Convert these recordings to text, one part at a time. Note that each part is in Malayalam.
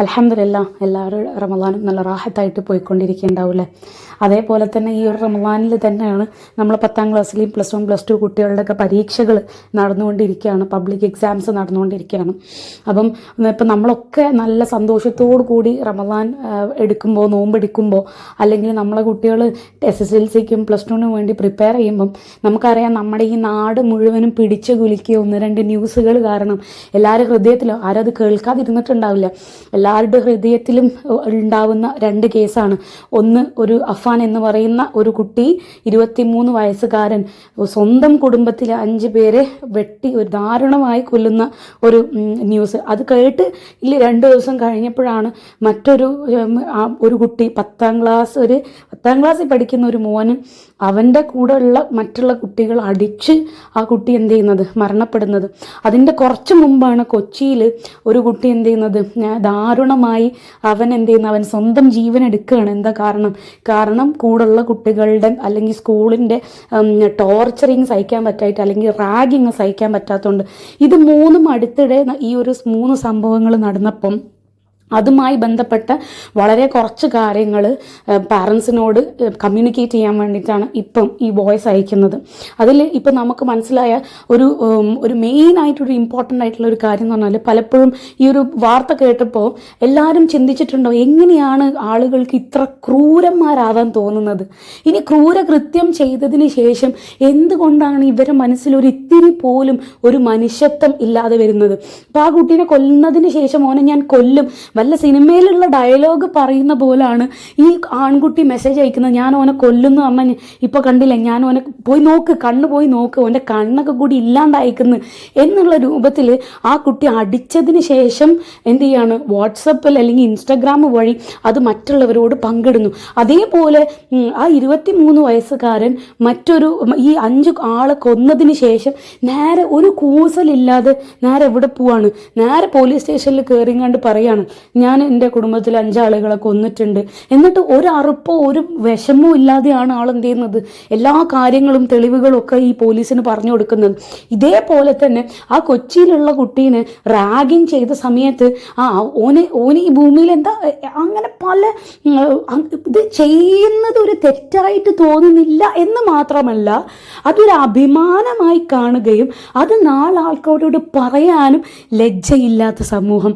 അലഹമില്ല എല്ലാവരും റമദാനും നല്ല റാഹത്തായിട്ട് പോയിക്കൊണ്ടിരിക്കുകയുണ്ടാവില്ലേ? അതേപോലെ തന്നെ ഈ ഒരു റമദാനിൽ തന്നെയാണ് നമ്മൾ പത്താം ക്ലാസ്സിലെയും പ്ലസ് വൺ പ്ലസ് ടു കുട്ടികളുടെയൊക്കെ പരീക്ഷകൾ നടന്നുകൊണ്ടിരിക്കുകയാണ് പബ്ലിക് എക്സാംസ് നടന്നുകൊണ്ടിരിക്കുകയാണ്. അപ്പം ഇപ്പം നമ്മളൊക്കെ നല്ല സന്തോഷത്തോടു കൂടി റമദാൻ എടുക്കുമ്പോൾ നോമ്പെടുക്കുമ്പോൾ അല്ലെങ്കിൽ നമ്മളെ കുട്ടികൾ എസ് എസ് എൽ സിക്കും പ്ലസ് ടുവിനും വേണ്ടി പ്രിപ്പയർ ചെയ്യുമ്പം നമുക്കറിയാം നമ്മുടെ ഈ നാട് മുഴുവനും പിടിച്ചു കുലുക്കിയ ഒന്ന് രണ്ട് ന്യൂസുകൾ കാരണം എല്ലാവരും ഹൃദയത്തിലോ ആരും അത് കേൾക്കാതിരുന്നിട്ടുണ്ടാവില്ല. എല്ലാവരുടെ ഹൃദയത്തിലും ഉണ്ടാവുന്ന രണ്ട് കേസാണ്. ഒന്ന് ഒരു അഫാൻ എന്ന് പറയുന്ന ഒരു കുട്ടി ഇരുപത്തിമൂന്ന് വയസ്സുകാരൻ സ്വന്തം കുടുംബത്തിലെ അഞ്ച് പേരെ വെട്ടി ഒരു ദാരുണമായി കൊല്ലുന്ന ഒരു ന്യൂസ്. അത് കേട്ട് ഇല്ല രണ്ട് ദിവസം കഴിഞ്ഞപ്പോഴാണ് മറ്റൊരു ഒരു കുട്ടി പത്താം ക്ലാസ് ഒരു പത്താം ക്ലാസ്സിൽ പഠിക്കുന്ന ഒരു മോൻ അവന്റെ കൂടെയുള്ള മറ്റുള്ള കുട്ടികൾ അടിച്ച് ആ കുട്ടി എന്ത് ചെയ്യുന്നത്? മരണപ്പെടുന്നത്. അതിന്റെ കുറച്ച് മുമ്പാണ് കൊച്ചിയിൽ ഒരു കുട്ടി എന്ത് ചെയ്യുന്നത്? ഞാൻ ദാരുണമായി അവൻ എന്ത് ചെയ്യുന്നു? അവൻ സ്വന്തം ജീവൻ എടുക്കുകയാണ്. എന്താ കാരണം? കാരണം കൂടുള്ള കുട്ടികളുടെ അല്ലെങ്കിൽ സ്കൂളിന്റെ ടോർച്ചറിങ് സഹിക്കാൻ പറ്റായിട്ട് അല്ലെങ്കിൽ റാഗിങ് സഹിക്കാൻ പറ്റാത്തതുകൊണ്ട് ഇത് മൂന്നും അടുത്തിടെ ഈ ഒരു മൂന്ന് സംഭവങ്ങൾ നടന്നപ്പം അതുമായി ബന്ധപ്പെട്ട വളരെ കുറച്ച് കാര്യങ്ങൾ പാരൻസിനോട് കമ്മ്യൂണിക്കേറ്റ് ചെയ്യാൻ വേണ്ടിയിട്ടാണ് ഇപ്പം ഈ വോയിസ് അയക്കുന്നത്. അതിൽ ഇപ്പം നമുക്ക് മനസ്സിലായ ഒരു ഒരു മെയിൻ ആയിട്ടൊരു ഇമ്പോർട്ടന്റ് ആയിട്ടുള്ള ഒരു കാര്യം എന്ന് പറഞ്ഞാൽ പലപ്പോഴും ഈ ഒരു വാർത്ത കേട്ടപ്പോൾ എല്ലാവരും ചിന്തിച്ചിട്ടുണ്ടോ എങ്ങനെയാണ് ആളുകൾക്ക് ഇത്ര ക്രൂരന്മാരാവാൻ തോന്നുന്നത്? ഇനി ക്രൂരകൃത്യം ചെയ്തതിന് ശേഷം എന്തുകൊണ്ടാണ് ഇവരെ മനസ്സിൽ ഒരു ഇത്തിരി പോലും ഒരു മനുഷ്യത്വം ഇല്ലാതെ വരുന്നത്? അപ്പോൾ ആ കുട്ടീനെ കൊല്ലുന്നതിന് ശേഷം ഓനെ ഞാൻ കൊല്ലും വല്ല സിനിമയിലുള്ള ഡയലോഗ് പറയുന്ന പോലാണ് ഈ ആൺകുട്ടി മെസ്സേജ് അയക്കുന്നത്. ഞാൻ ഓനെ കൊല്ലുന്നു പറഞ്ഞാൽ ഇപ്പോൾ കണ്ടില്ല? ഞാൻ ഓനെ പോയി നോക്ക് കണ്ണ് പോയി നോക്ക് ഓന്റെ കണ്ണൊക്കെ കൂടി ഇല്ലാണ്ടയക്കുന്നു എന്നുള്ള രൂപത്തിൽ ആ കുട്ടി അടിച്ചതിന് ശേഷം എന്ത് ചെയ്യാണ്? വാട്സപ്പിൽ അല്ലെങ്കിൽ ഇൻസ്റ്റഗ്രാം വഴി അത് മറ്റുള്ളവരോട് പങ്കിടുന്നു. അതേപോലെ ആ ഇരുപത്തി മൂന്ന് വയസ്സുകാരൻ മറ്റൊരു ഈ അഞ്ച് ആളെ കൊന്നതിന് ശേഷം നേരെ ഒരു കൂസലില്ലാതെ നേരെ എവിടെ പോവാണ്? നേരെ പോലീസ് സ്റ്റേഷനിൽ കയറിങ്ങാണ്ട് പറയാണ് ഞാൻ എന്റെ കുടുംബത്തിൽ അഞ്ചാളുകളെ കൊന്നിട്ടുണ്ട്. എന്നിട്ട് ഒരു അറുപ്പോ ഒരു വിഷമോ ഇല്ലാതെയാണ് ആൾ എന്ത് ചെയ്യുന്നത്? എല്ലാ കാര്യങ്ങളും തെളിവുകളും ഒക്കെ ഈ പോലീസിന് പറഞ്ഞു കൊടുക്കുന്നത്. ഇതേപോലെ തന്നെ ആ കൊച്ചിയിലുള്ള കുട്ടീനെ റാഗിങ് ചെയ്ത സമയത്ത് ആ ഓനെ ഓന് ഈ ഭൂമിയിൽ എന്താ അങ്ങനെ പല ഇത് ചെയ്യുന്നത് ഒരു തെറ്റായിട്ട് തോന്നുന്നില്ല എന്ന് മാത്രമല്ല അതൊരു അഭിമാനമായി കാണുകയും അത് നാലാൾക്കാരോട് പറയാനും ലജ്ജയില്ലാത്ത സമൂഹം.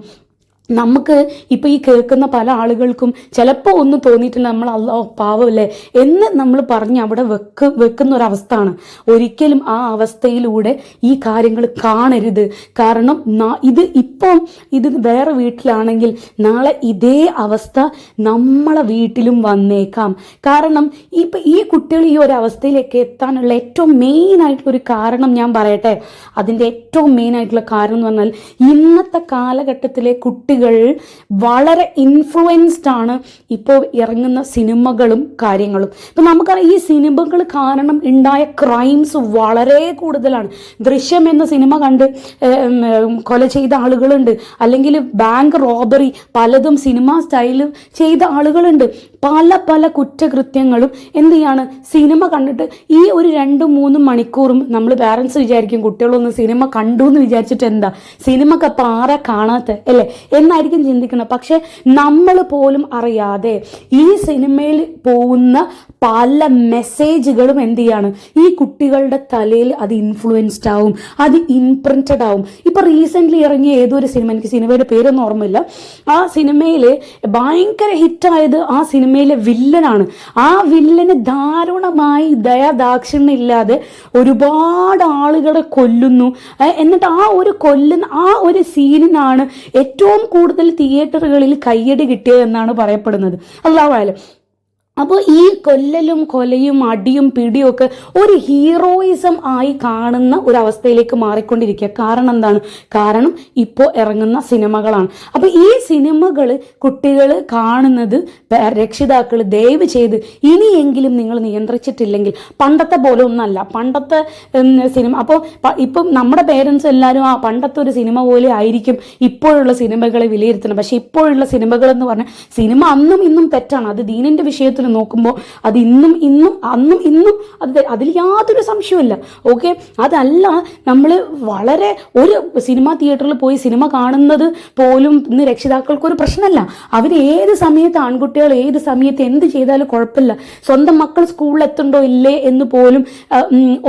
നമുക്ക് ഇപ്പോൾ ഈ കേൾക്കുന്ന പല ആളുകൾക്കും ചിലപ്പോൾ ഒന്ന് തോന്നിയിട്ടില്ല നമ്മൾ അല്ലോ പാവമല്ലേ എന്ന് നമ്മൾ പറഞ്ഞ് അവിടെ വെക്ക് വെക്കുന്ന ഒരവസ്ഥയാണ് ഒരിക്കലും ആ അവസ്ഥയിലൂടെ ഈ കാര്യങ്ങൾ കാണരുത്. കാരണം ഇത് ഇപ്പം ഇത് വേറെ വീട്ടിലാണെങ്കിൽ നാളെ ഇതേ അവസ്ഥ നമ്മളെ വീട്ടിലും വന്നേക്കാം. കാരണം ഇപ്പം ഈ കുട്ടികൾ ഈ ഒരു അവസ്ഥയിലേക്ക് എത്താനുള്ള ഏറ്റവും മെയിൻ ഒരു കാരണം ഞാൻ പറയട്ടെ. അതിന്റെ ഏറ്റവും മെയിൻ ആയിട്ടുള്ള കാരണം എന്ന് പറഞ്ഞാൽ ഇന്നത്തെ കാലഘട്ടത്തിലെ കുട്ടികൾ വളരെ ഇൻഫ്ലുവൻസ്ഡ് ആണ് ഇപ്പോൾ ഇറങ്ങുന്ന സിനിമകളും കാര്യങ്ങളും. ഇപ്പം നമുക്കറിയാം ഈ സിനിമകൾ കാരണം ഉണ്ടായ ക്രൈംസ് വളരെ കൂടുതലാണ്. ദൃശ്യം എന്ന സിനിമ കണ്ട് കൊല ചെയ്ത ആളുകളുണ്ട്. അല്ലെങ്കിൽ ബാങ്ക് റോബറി പലതും സിനിമ സ്റ്റൈലും ചെയ്ത ആളുകളുണ്ട്. പല പല കുറ്റകൃത്യങ്ങളും എന്ത് ചെയ്യാണ്? സിനിമ കണ്ടിട്ട് ഈ ഒരു രണ്ടും മൂന്നും മണിക്കൂറും നമ്മൾ പാരൻസ് വിചാരിക്കും കുട്ടികളൊന്ന് സിനിമ കണ്ടു എന്ന് വിചാരിച്ചിട്ട് എന്താ? സിനിമ ഒക്കെ പാറ കാണാത്ത? അല്ലേ? എന്നായിരിക്കും ചിന്തിക്കുന്നത്. പക്ഷെ നമ്മൾ പോലും അറിയാതെ ഈ സിനിമയിൽ പോകുന്ന പല മെസ്സേജുകളും എന്ത് ചെയ്യാണ്? ഈ കുട്ടികളുടെ തലയിൽ അത് ഇൻഫ്ലുവൻസ്ഡ് ആവും അത് ഇംപ്രിന്റഡ് ആവും. ഇപ്പൊ റീസെന്റ് ഇറങ്ങിയ ഏതൊരു സിനിമ എനിക്ക് സിനിമയുടെ പേരൊന്നും ഓർമ്മയില്ല. ആ സിനിമയിൽ ഭയങ്കര ഹിറ്റായത് ആ സിനിമയിലെ വില്ലനാണ്. ആ വില്ലന് ദാരുണമായി ദയാദാക്ഷിണ്യം ഇല്ലാതെ ഒരുപാട് ആളുകളെ കൊല്ലുന്നു. എന്നിട്ട് ആ ഒരു കൊല്ലുന്ന ആ ഒരു സീനിനാണ് ഏറ്റവും കൂടുതൽ തിയേറ്ററുകളിൽ കയ്യടി കിട്ടിയതെന്നാണ് പറയപ്പെടുന്നത്. അല്ലാവായാലും അപ്പോൾ ഈ കൊല്ലലും കൊലയും അടിയും പിടിയും ഒക്കെ ഒരു ഹീറോയിസം ആയി കാണുന്ന ഒരു അവസ്ഥയിലേക്ക് മാറിക്കൊണ്ടിരിക്കുക. കാരണം എന്താണ്? കാരണം ഇപ്പോൾ ഇറങ്ങുന്ന സിനിമകളാണ്. അപ്പോൾ ഈ സിനിമകൾ കുട്ടികൾ കാണുന്നത് രക്ഷിതാക്കൾ ദയവ് ചെയ്ത് ഇനിയെങ്കിലും നിങ്ങൾ നിയന്ത്രിച്ചിട്ടില്ലെങ്കിൽ പണ്ടത്തെ പോലെ ഒന്നല്ല. പണ്ടത്തെ സിനിമ അപ്പോൾ ഇപ്പം നമ്മുടെ പേരൻസ് എല്ലാവരും ആ പണ്ടത്തെ ഒരു സിനിമ പോലെ ആയിരിക്കും ഇപ്പോഴുള്ള സിനിമകളെ വിലയിരുത്തണം പക്ഷേ ഇപ്പോഴുള്ള സിനിമകൾ എന്ന് പറഞ്ഞാൽ സിനിമ അന്നും ഇന്നും തെറ്റാണ്. അത് ദീനിന്റെ വിഷയത്തിൽ ജീവിതത്തിൽ നോക്കുമ്പോൾ അത് ഇന്നും ഇന്നും അന്നും ഇന്നും അത് അതിൽ യാതൊരു സംശയമില്ല ഓക്കെ അതല്ല നമ്മൾ വളരെ ഒരു സിനിമാ തിയേറ്ററിൽ പോയി സിനിമ കാണുന്നത് പോലും ഇന്ന് രക്ഷിതാക്കൾക്ക് ഒരു പ്രശ്നമല്ല. അവർ ഏത് സമയത്ത് ആൺകുട്ടികൾ ഏത് സമയത്ത് എന്ത് ചെയ്താലും കുഴപ്പമില്ല. സ്വന്തം മക്കൾ സ്കൂളിൽ എത്തുണ്ടോ ഇല്ലേ എന്ന് പോലും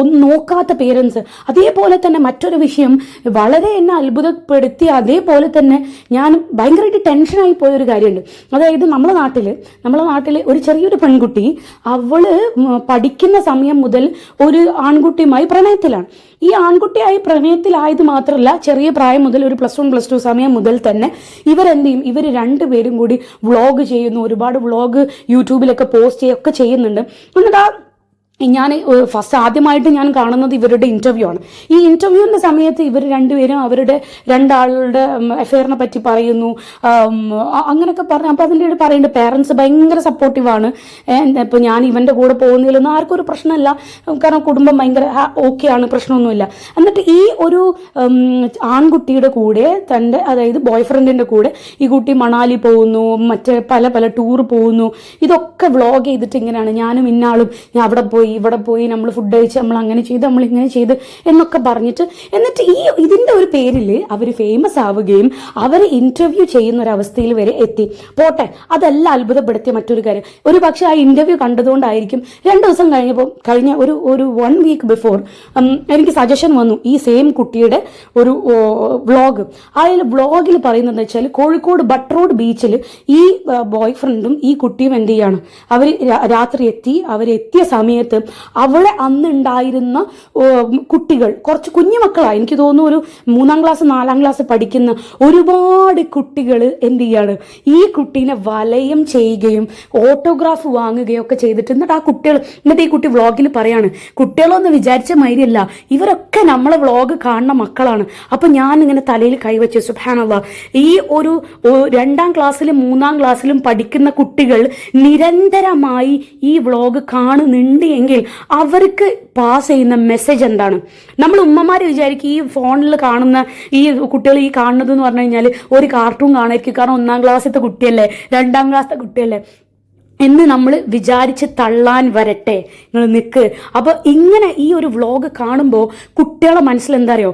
ഒന്നും നോക്കാത്ത പേരൻസ് അതേപോലെ തന്നെ മറ്റൊരു വിഷയം വളരെ എന്നെ അത്ഭുതപ്പെടുത്തി അതേപോലെ തന്നെ ഞാൻ ഭയങ്കരമായിട്ട് ടെൻഷനായി പോയ ഒരു കാര്യമുണ്ട്. അതായത് നമ്മുടെ നാട്ടിൽ നമ്മുടെ നാട്ടിൽ ഒരു ചെറിയൊരു പെൺകുട്ടി അവൾ പഠിക്കുന്ന സമയം മുതൽ ഒരു ആൺകുട്ടിയുമായി പ്രണയത്തിലാണ്. ഈ ആൺകുട്ടിയായി പ്രണയത്തിലായത് മാത്രമല്ല ചെറിയ പ്രായം മുതൽ ഒരു പ്ലസ് വൺ പ്ലസ് ടു സമയം മുതൽ തന്നെ ഇവരെന്ത് ചെയ്യും ഇവർ രണ്ടുപേരും കൂടി വ്ളോഗ് ചെയ്യുന്നു. ഒരുപാട് വ്ളോഗ് യൂട്യൂബിലൊക്കെ പോസ്റ്റ് ചെയ്യുകയൊക്കെ ചെയ്യുന്നുണ്ട്. എന്നിട്ട് ആ ഞാൻ ഫസ്റ്റ് ആദ്യമായിട്ട് ഞാൻ കാണുന്നത് ഇവരുടെ ഇന്റർവ്യൂ ആണ്. ഈ ഇന്റർവ്യൂവിന്റെ സമയത്ത് ഇവർ രണ്ടുപേരും അവരുടെ രണ്ടാളുടെ അഫെയറിനെ പറ്റി പറയുന്നു. അങ്ങനെയൊക്കെ പറഞ്ഞു അപ്പോൾ അതിന്റെ ഇടയിൽ പറയുന്നുണ്ട് പേരൻസ് ഭയങ്കര സപ്പോർട്ടീവാണ് ഇപ്പോൾ ഞാൻ ഇവന്റെ കൂടെ പോകുന്നതിലൊന്നും ആർക്കും ഒരു പ്രശ്നമില്ല. കാരണം കുടുംബം ഭയങ്കര ഓക്കെ ആണ് പ്രശ്നമൊന്നുമില്ല. എന്നിട്ട് ഈ ഒരു ആൺകുട്ടിയുടെ കൂടെ തന്റെ അതായത് ബോയ് ഫ്രണ്ടിന്റെ കൂടെ ഈ കുട്ടി മണാലി പോകുന്നു മറ്റേ പല പല ടൂർ പോകുന്നു. ഇതൊക്കെ വ്ളോഗ് ചെയ്തിട്ട് ഇങ്ങനെയാണ്. ഞാനും ഇന്നാളും ഞാൻ അവിടെ പോയി ഇവിടെ പോയി നമ്മൾ ഫുഡ് കഴിച്ച് നമ്മൾ അങ്ങനെ ചെയ്ത് നമ്മൾ ഇങ്ങനെ ചെയ്ത് എന്നൊക്കെ പറഞ്ഞിട്ട് എന്നിട്ട് ഈ ഇതിന്റെ ഒരു പേരിൽ അവർ ഫേമസ് ആവുകയും അവരെ ഇന്റർവ്യൂ ചെയ്യുന്ന ഒരു അവസ്ഥയിൽ വരെ എത്തി. പോട്ടെ അതല്ല അത്ഭുതപ്പെടുത്തിയ മറ്റൊരു കാര്യം. ഒരു പക്ഷേ ആ ഇന്റർവ്യൂ കണ്ടതുകൊണ്ടായിരിക്കും രണ്ട് ദിവസം കഴിഞ്ഞപ്പോൾ കഴിഞ്ഞ ഒരു ഒരു വൺ വീക്ക് ബിഫോർ എനിക്ക് സജഷൻ വന്നു. ഈ സെയിം കുട്ടിയുടെ ഒരു വ്ളോഗ് അതിൽ വ്ളോഗിൽ പറയുന്നത് വെച്ചാൽ കോഴിക്കോട് ബട്ട് റോഡ് ബീച്ചിൽ ഈ ബോയ് ഫ്രണ്ടും ഈ കുട്ടിയും എന്ത് ചെയ്യാണ്? അവർ രാത്രി എത്തി അവരെത്തിയ സമയത്ത് അവിടെ അന്നുണ്ടായിരുന്ന കുട്ടികൾ കുറച്ച് കുഞ്ഞു മക്കളാണ് എനിക്ക് തോന്നുന്നു ഒരു മൂന്നാം ക്ലാസ് നാലാം ക്ലാസ് പഠിക്കുന്ന ഒരുപാട് കുട്ടികൾ എന്ത് ചെയ്യാണ്? ഈ കുട്ടീനെ വലയം ചെയ്യുകയും ഓട്ടോഗ്രാഫ് വാങ്ങുകയും ഒക്കെ ചെയ്തിട്ട് എന്നിട്ട് ആ കുട്ടികൾ എന്നിട്ട് ഈ കുട്ടി വ്ളോഗിൽ പറയാണ് കുട്ടികളൊന്നും വിചാരിച്ച മൈരിയല്ല ഇവരൊക്കെ നമ്മളെ വ്ളോഗ് കാണുന്ന മക്കളാണ്. അപ്പൊ ഞാൻ ഇങ്ങനെ തലയിൽ കൈവച്ചു സുഹാനുള്ള ഈ ഒരു രണ്ടാം ക്ലാസ്സിലും മൂന്നാം ക്ലാസ്സിലും പഠിക്കുന്ന കുട്ടികൾ നിരന്തരമായി ഈ വ്ളോഗ് കാണുന്നുണ്ട് എങ്കിൽ അവർക്ക് പാസ് ചെയ്യുന്ന മെസ്സേജ് എന്താണ്? നമ്മൾ ഉമ്മമാർ വിചാരിക്കും ഈ ഫോണിൽ കാണുന്ന ഈ കുട്ടികൾ ഈ കാണുന്നത് എന്ന് പറഞ്ഞു കഴിഞ്ഞാൽ ഒരു കാർട്ടൂൺ കാണായിരിക്കും. കാരണം ഒന്നാം ക്ലാസ്സിലത്തെ കുട്ടിയല്ലേ? രണ്ടാം ക്ലാസ്സിലത്തെ കുട്ടിയല്ലേ? എന്ന് നമ്മൾ വിചാരിച്ച് തള്ളാൻ വരട്ടെ. നിങ്ങൾ നിൽക്ക് അപ്പോൾ ഇങ്ങനെ ഈ ഒരു വ്ളോഗ് കാണുമ്പോൾ കുട്ടികളെ മനസ്സിൽ എന്താ അറിയോ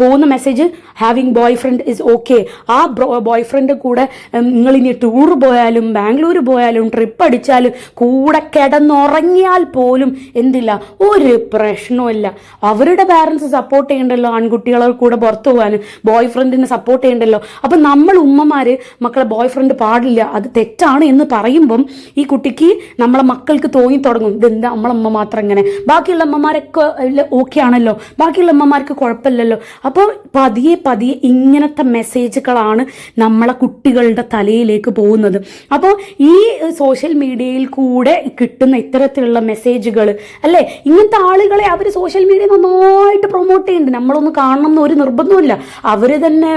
പോകുന്ന message having boyfriend is okay ആ ബോയ് ഫ്രണ്ട് കൂടെ നിങ്ങൾ ഇനി ടൂർ പോയാലും ബാംഗ്ലൂർ പോയാലും ട്രിപ്പ് അടിച്ചാലും കൂടെ കിടന്നുറങ്ങിയാൽ പോലും എന്തില്ല? ഒരു പ്രശ്നമില്ല അവരുടെ പാരൻസ് സപ്പോർട്ട് ചെയ്യണ്ടല്ലോ ആൺകുട്ടികളെ കൂടെ പുറത്തു പോകാനും ബോയ് ഫ്രണ്ടിനെ സപ്പോർട്ട് ചെയ്യണ്ടല്ലോ. അപ്പം നമ്മൾ ഉമ്മമാർ മക്കളെ ബോയ് ഫ്രണ്ട് പാടില്ല. അത് തെറ്റാണ് എന്ന് പറയുമ്പം ഈ കുട്ടിക്ക് നമ്മളെ മക്കൾക്ക് തോന്നി തുടങ്ങും. ഇതെന്താ? നമ്മളെ അമ്മ മാത്രം ഇങ്ങനെ. ബാക്കിയുള്ള അമ്മമാരൊക്കെ ഓക്കെ ആണല്ലോ. ബാക്കിയുള്ള അമ്മമാർക്ക് കുഴപ്പമില്ലല്ലോ. അപ്പോൾ പതിയെ പതിയെ ഇങ്ങനത്തെ മെസ്സേജുകളാണ് നമ്മളെ കുട്ടികളുടെ തലയിലേക്ക് പോകുന്നത്. അപ്പോൾ ഈ സോഷ്യൽ മീഡിയയിൽ കൂടെ കിട്ടുന്ന ഇത്തരത്തിലുള്ള മെസ്സേജുകൾ അല്ലേ? ഇങ്ങനത്തെ ആളുകളെ അവർ സോഷ്യൽ മീഡിയ നന്നായിട്ട് പ്രൊമോട്ട് ചെയ്യുന്നുണ്ട്. നമ്മളൊന്ന് കാണണം എന്ന് ഒരു നിർബന്ധമില്ല അവർ തന്നെ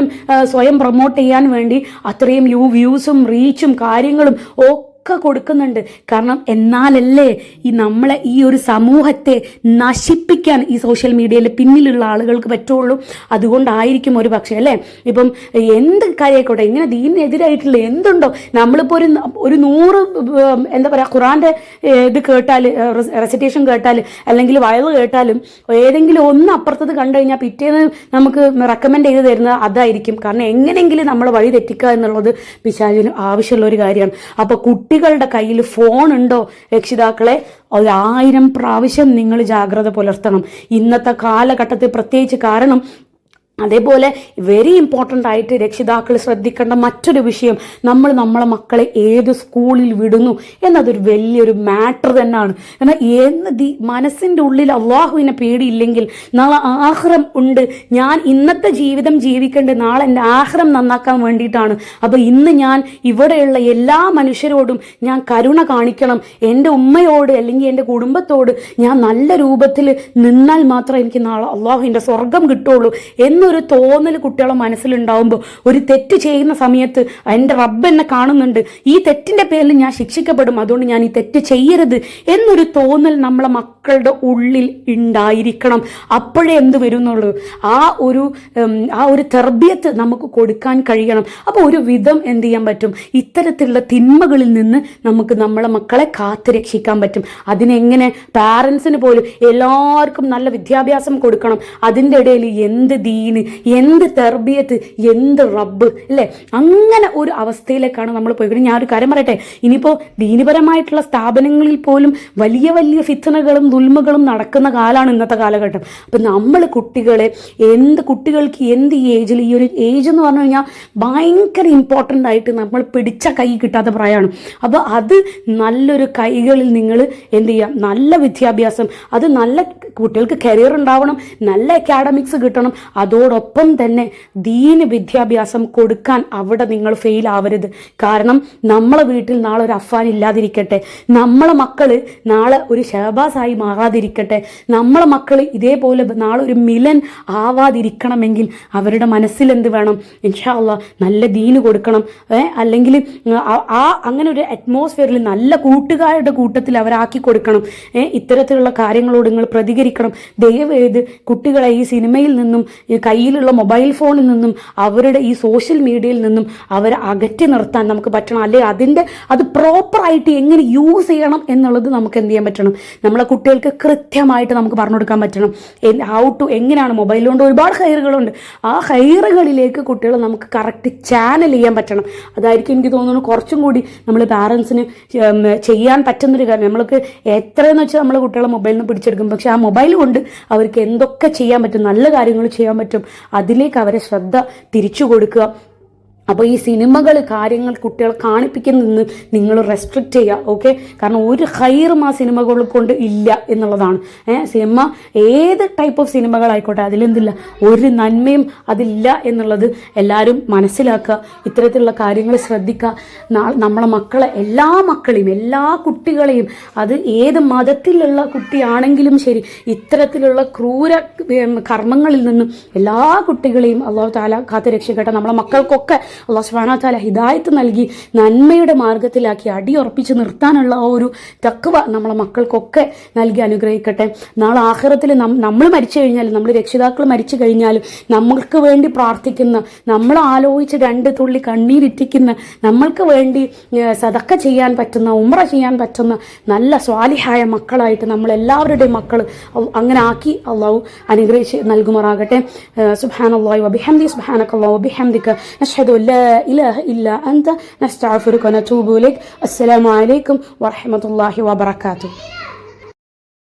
സ്വയം പ്രൊമോട്ട് ചെയ്യാൻ വേണ്ടി അത്രയും യു വ്യൂസും റീച്ചും കാര്യങ്ങളും ഒക്കെ കൊടുക്കുന്നുണ്ട്. കാരണം എന്നാലല്ലേ ഈ നമ്മളെ ഈ ഒരു സമൂഹത്തെ നശിപ്പിക്കാൻ ഈ സോഷ്യൽ മീഡിയയിൽ പിന്നിലുള്ള ആളുകൾക്ക് പറ്റുള്ളൂ? അതുകൊണ്ടായിരിക്കും ഒരു പക്ഷേ അല്ലേ? ഇപ്പം എന്ത് കാര്യമായിക്കോട്ടെ ഇങ്ങനെ ദീനെതിരായിട്ടുള്ള എന്തുണ്ടോ? നമ്മളിപ്പോൾ ഒരു ഒരു നൂറ് എന്താ പറയുക ഖുറാന്റെ ഇത് കേട്ടാൽ റെസിറ്റേഷൻ കേട്ടാൽ അല്ലെങ്കിൽ വയറ് കേട്ടാലും ഏതെങ്കിലും ഒന്ന് അപ്പുറത്തത് കണ്ടു കഴിഞ്ഞാൽ പിറ്റേന്ന് നമുക്ക് റെക്കമെൻഡ് ചെയ്ത് തരുന്നത് അതായിരിക്കും. കാരണം എങ്ങനെയെങ്കിലും നമ്മൾ വഴി തെറ്റിക്കുക എന്നുള്ളത് പിശാചിന് ആവശ്യമുള്ള ഒരു കാര്യമാണ്. അപ്പോൾ കുട്ടികളുടെ കയ്യിൽ ഫോൺ ഉണ്ടോ രക്ഷിതാക്കളെ ഒരായിരം പ്രാവശ്യം നിങ്ങൾ ജാഗ്രത പുലർത്തണം. ഇന്നത്തെ കാലഘട്ടത്തിൽ പ്രത്യേകിച്ച് കാരണം അതേപോലെ വെരി ഇമ്പോർട്ടന്റ് ആയിട്ട് രക്ഷിതാക്കൾ ശ്രദ്ധിക്കേണ്ട മറ്റൊരു വിഷയം നമ്മൾ നമ്മളെ മക്കളെ ഏത് സ്കൂളിൽ വിടുന്നു എന്നതൊരു വലിയൊരു മാറ്റർ തന്നെയാണ്. കാരണം എന്ന് ദി മനസ്സിന്റെ ഉള്ളിൽ അള്ളാഹുവിനെ പേടിയില്ലെങ്കിൽ നാളെ ആഹ്റം ഉണ്ട് ഞാൻ ഇന്നത്തെ ജീവിതം ജീവിക്കേണ്ടത് നാളെ എന്റെ ആഹ്റം നന്നാക്കാൻ വേണ്ടിയിട്ടാണ്. അപ്പോൾ ഇന്ന് ഞാൻ ഇവിടെയുള്ള എല്ലാ മനുഷ്യരോടും ഞാൻ കരുണ കാണിക്കണം. എന്റെ ഉമ്മയോട് അല്ലെങ്കിൽ എന്റെ കുടുംബത്തോട് ഞാൻ നല്ല രൂപത്തിൽ നിന്നാൽ മാത്രമേ എനിക്ക് നാളെ അള്ളാഹുവിന്റെ സ്വർഗം കിട്ടുള്ളൂ എന്ന് എന്നൊരു തോന്നൽ കുട്ടികളെ മനസ്സിലുണ്ടാവുമ്പോൾ ഒരു തെറ്റ് ചെയ്യുന്ന സമയത്ത് എന്റെ റബ്ബ് എന്നെ കാണുന്നുണ്ട്. ഈ തെറ്റിന്റെ പേരിൽ ഞാൻ ശിക്ഷിക്കപ്പെടും. അതുകൊണ്ട് ഞാൻ ഈ തെറ്റ് ചെയ്യരുത് എന്നൊരു തോന്നൽ നമ്മളെ മക്കളുടെ ഉള്ളിൽ ഉണ്ടായിരിക്കണം. അപ്പോഴേ എന്ത് വരുന്നുള്ളൂ? ആ ഒരു ആ ഒരു തെർബിയത്ത് നമുക്ക് കൊടുക്കാൻ കഴിയണം. അപ്പോൾ ഒരു വിധം എന്ത് ചെയ്യാൻ പറ്റും? ഇത്തരത്തിലുള്ള തിന്മകളിൽ നിന്ന് നമുക്ക് നമ്മളെ മക്കളെ കാത്തു രക്ഷിക്കാൻ പറ്റും. അതിനെങ്ങനെ പാരൻസിന് പോലും എല്ലാവർക്കും നല്ല വിദ്യാഭ്യാസം കൊടുക്കണം. അതിന്റെ ഇടയിൽ എന്ത് ദീന് എന്ത് തെർബിയത്ത് എന്ത് റബ്ബ് അല്ലേ? അങ്ങനെ ഒരു അവസ്ഥയിലേക്കാണ് നമ്മൾ പോയിക്കുന്നത് ഞാൻ ഒരു കാര്യം പറയട്ടെ ഇനിയിപ്പോൾ ദീനപരമായിട്ടുള്ള സ്ഥാപനങ്ങളിൽ പോലും വലിയ വലിയ ഫിത്തനകളും ദുൽമകളും നടക്കുന്ന കാലമാണ് ഇന്നത്തെ കാലഘട്ടം. അപ്പം നമ്മൾ കുട്ടികളെ എന്ത് കുട്ടികൾക്ക് എന്ത് ഏജിൽ ഈ ഒരു ഏജ് എന്ന് പറഞ്ഞു കഴിഞ്ഞാൽ ഭയങ്കര ഇമ്പോർട്ടന്റ് ആയിട്ട് നമ്മൾ പിടിച്ച കൈ കിട്ടാത്ത പ്രായമാണ്. അപ്പോൾ അത് നല്ലൊരു കൈകളിൽ നിങ്ങൾ എന്ത് ചെയ്യാം? നല്ല വിദ്യാഭ്യാസം അത് നല്ല കുട്ടികൾക്ക് കരിയർ ഉണ്ടാവണം നല്ല അക്കാഡമിക്സ് കിട്ടണം അതോടൊപ്പം തന്നെ ദീന് വിദ്യാഭ്യാസം കൊടുക്കാൻ അവിടെ നിങ്ങൾ ഫെയിൽ ആവരുത്. കാരണം നമ്മളെ വീട്ടിൽ നാളെ ഒരു അഫാൻ ഇല്ലാതിരിക്കട്ടെ. നമ്മളെ മക്കൾ നാളെ ഒരു ഷഹബാസായി മാറാതിരിക്കട്ടെ. നമ്മളെ മക്കൾ ഇതേപോലെ നാളെ ഒരു മിലൻ ആവാതിരിക്കണമെങ്കിൽ അവരുടെ മനസ്സിൽ എന്ത് വേണം? ഇൻഷാല്ല നല്ല ദീന് കൊടുക്കണം. അല്ലെങ്കിൽ ആ- അങ്ങനെ ഒരു അറ്റ്മോസ്ഫിയറിൽ നല്ല കൂട്ടുകാരുടെ കൂട്ടത്തിൽ അവരാക്കി കൊടുക്കണം. ഇത്തരത്തിലുള്ള കാര്യങ്ങളോട് നിങ്ങൾ പ്രതികരിക്കണം. ദയവേത് കുട്ടികളെ ഈ സിനിമയിൽ നിന്നും കയ്യിലുള്ള മൊബൈൽ ഫോണിൽ നിന്നും അവരുടെ ഈ സോഷ്യൽ മീഡിയയിൽ നിന്നും അവരെ അകറ്റി നിർത്താൻ നമുക്ക് പറ്റണം. അല്ലെങ്കിൽ അതിന്റെ അത് പ്രോപ്പറായിട്ട് എങ്ങനെ യൂസ് ചെയ്യണം എന്നുള്ളത് നമുക്ക് എന്ത് ചെയ്യാൻ പറ്റണം? നമ്മളെ കുട്ടികൾക്ക് കൃത്യമായിട്ട് നമുക്ക് പറഞ്ഞു കൊടുക്കാൻ പറ്റണം. ഹൗ ടു എങ്ങനെയാണ് മൊബൈലുകൊണ്ട് ഒരുപാട് ഹൈറുകളുണ്ട് ആ ഹൈറുകളിലേക്ക് കുട്ടികളെ നമുക്ക് കറക്റ്റ് ചാനൽ ചെയ്യാൻ പറ്റണം. അതായിരിക്കും എനിക്ക് തോന്നുന്നു കുറച്ചും കൂടി നമ്മൾ പാരൻസിന് ചെയ്യാൻ പറ്റുന്നൊരു കാര്യം. നമ്മൾക്ക് എത്രയെന്ന് വെച്ചാൽ നമ്മൾ കുട്ടികളെ മൊബൈലിൽ നിന്ന് പിടിച്ചെടുക്കും. പക്ഷെ ആ മൊബൈൽ കൊണ്ട് അവർക്ക് എന്തൊക്കെ ചെയ്യാൻ പറ്റും നല്ല കാര്യങ്ങൾ ചെയ്യാൻ പറ്റും അതിലേക്ക് അവരെ ശ്രദ്ധ തിരിച്ചു കൊടുക്കുക. അപ്പോൾ ഈ സിനിമകൾ കാര്യങ്ങൾ കുട്ടികളെ കാണിപ്പിക്കുന്നതിന് നിങ്ങൾ റെസ്ട്രിക്റ്റ് ചെയ്യുക ഓക്കെ കാരണം ഒരു ഹൈറും ആ സിനിമകൾ കൊണ്ട് ഇല്ല എന്നുള്ളതാണ്. സിനിമ ഏത് ടൈപ്പ് ഓഫ് സിനിമകളായിക്കോട്ടെ അതിലെന്തില്ല? ഒരു നന്മയും അതില്ല എന്നുള്ളത് എല്ലാവരും മനസ്സിലാക്കുക ഇത്തരത്തിലുള്ള കാര്യങ്ങൾ ശ്രദ്ധിക്കുക. നമ്മളെ മക്കളെ എല്ലാ മക്കളെയും എല്ലാ കുട്ടികളെയും അത് ഏത് മതത്തിലുള്ള കുട്ടിയാണെങ്കിലും ശരി ഇത്തരത്തിലുള്ള ക്രൂര കർമ്മങ്ങളിൽ നിന്നും എല്ലാ കുട്ടികളെയും അള്ളാഹു താല കാത്ത് രക്ഷിക്കട്ടെ നമ്മളെ മക്കൾക്കൊക്കെ അള്ളാഹു സുബാനോ താല ഹിദായത്ത് നൽകി നന്മയുടെ മാർഗത്തിലാക്കി അടിയുറപ്പിച്ച് നിർത്താനുള്ള ആ ഒരു തക്കുവ നമ്മളെ മക്കൾക്കൊക്കെ നൽകി അനുഗ്രഹിക്കട്ടെ. നാളെ ആഹ്റത്തിൽ നമ്മൾ മരിച്ചു കഴിഞ്ഞാലും നമ്മൾ രക്ഷിതാക്കൾ മരിച്ചു കഴിഞ്ഞാലും നമ്മൾക്ക് വേണ്ടി പ്രാർത്ഥിക്കുന്ന നമ്മൾ ആലോചിച്ച് രണ്ട് തുള്ളി കണ്ണീരിറ്റിക്കുന്ന നമ്മൾക്ക് വേണ്ടി സതക്ക ചെയ്യാൻ പറ്റുന്ന ഉമ്ര ചെയ്യാൻ പറ്റുന്ന നല്ല സ്വാലിഹായ മക്കളായിട്ട് നമ്മൾ എല്ലാവരുടെയും മക്കൾ അങ്ങനെ ആക്കി അള്ളാഹു അനുഗ്രഹിച്ച് നൽകുമാറാകട്ടെ. സുബാൻ അള്ളാഹു അബിഹംദി സുബാനക് അള്ളാഹു വബിഹംദിക لا إله إلا أنت نستغفرك ونتوب إليك. السلام عليكم ورحمة الله وبركاته.